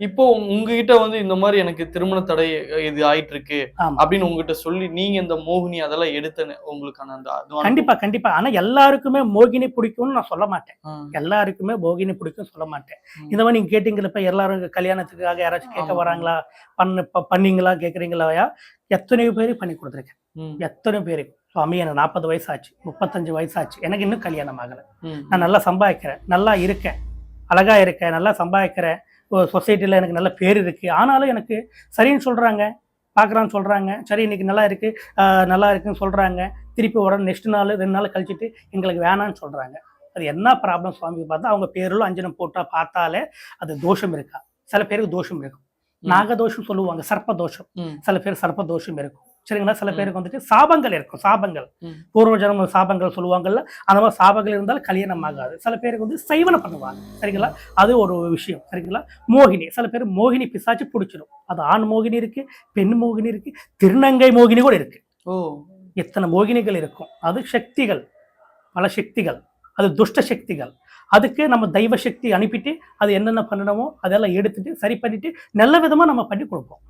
இப்போ உங்ககிட்ட வந்து இந்த மாதிரி எனக்கு திருமண தடை இது ஆயிட்டு இருக்கு அப்படின்னு உங்ககிட்ட சொல்லி நீங்க இந்த மோகினி அதெல்லாம் எடுத்த உங்களுக்கான அந்த கண்டிப்பா கண்டிப்பா. ஆனா எல்லாருக்குமே மோகினி பிடிக்கும்னு நான் சொல்ல மாட்டேன். எல்லாருக்குமே மோகினி பிடிக்கும் சொல்ல மாட்டேன். இந்த மாதிரி நீங்க கேட்டீங்களா இப்ப எல்லாரும் கல்யாணத்துக்காக யாராச்சும் கேட்க. வராங்களா? பண்ண பண்ணீங்களா? கேக்குறீங்களா எத்தனையோ பேர் பண்ணி கொடுத்துருக்கேன். ம், எத்தனை பேர். சுவாமி எனக்கு நாற்பது வயசாச்சு. முப்பத்தஞ்சு வயசாச்சு. எனக்கு இன்னும் கல்யாணம் ஆகலை. நான் நல்லா சம்பாதிக்கிறேன். நல்லா இருக்கேன். அழகா இருக்கேன் நல்லா சம்பாதிக்கிறேன் சொசைட்டியில் எனக்கு நல்ல பேர் இருக்கு. ஆனாலும் எனக்கு சரின்னு சொல்றாங்க பார்க்குறான்னு சொல்றாங்க சரி இன்னைக்கு நல்லா இருக்கு ஆஹ் நல்லா இருக்குன்னு சொல்றாங்க. திருப்பி உடனே நெக்ஸ்ட் நாள் ரெண்டு நாள் கழிச்சிட்டு எங்களுக்கு வேணாம்னு சொல்றாங்க. அது என்ன ப்ராப்ளம் சுவாமி பார்த்தா அவங்க பேரிலும் அஞ்சனம் போட்டா பார்த்தாலே அது தோஷம் இருக்கா? சில பேருக்கு தோஷம் இருக்கும். நாகதோஷம் சொல்லுவாங்க சர்ப்ப தோஷம் சில பேர் சர்ப்ப தோஷம் இருக்கும். சரிங்களா? சில பேருக்கு வந்துட்டு சாபங்கள் இருக்கும். சாபங்கள். பூர்வ ஜென்ம சாபங்கள் சொல்லுவாங்கல்ல அந்த மாதிரி சாபங்கள் இருந்தாலும் கல்யாணம் ஆகாது சில பேருக்கு வந்து சைவனை பண்ணுவாங்க. சரிங்களா? அது ஒரு விஷயம். சரிங்களா? மோகினி. சில பேர் மோகினி பிசாச்சு பிடிச்சிடும் அது ஆண் மோகினி இருக்கு பெண் மோகினி இருக்கு திருநங்கை மோகினி கூட இருக்கு. ஓ. எத்தனை மோகினிகள் இருக்கும்? அது சக்திகள். பல சக்திகள். அது துஷ்ட சக்திகள். அதுக்கு நம்ம தெய்வ சக்தி அனுப்பிட்டு அது என்னென்ன பண்ணணுமோ அதெல்லாம் எடுத்துட்டு சரி பண்ணிட்டு நல்ல விதமா நம்ம பண்ணி கொடுப்போம்.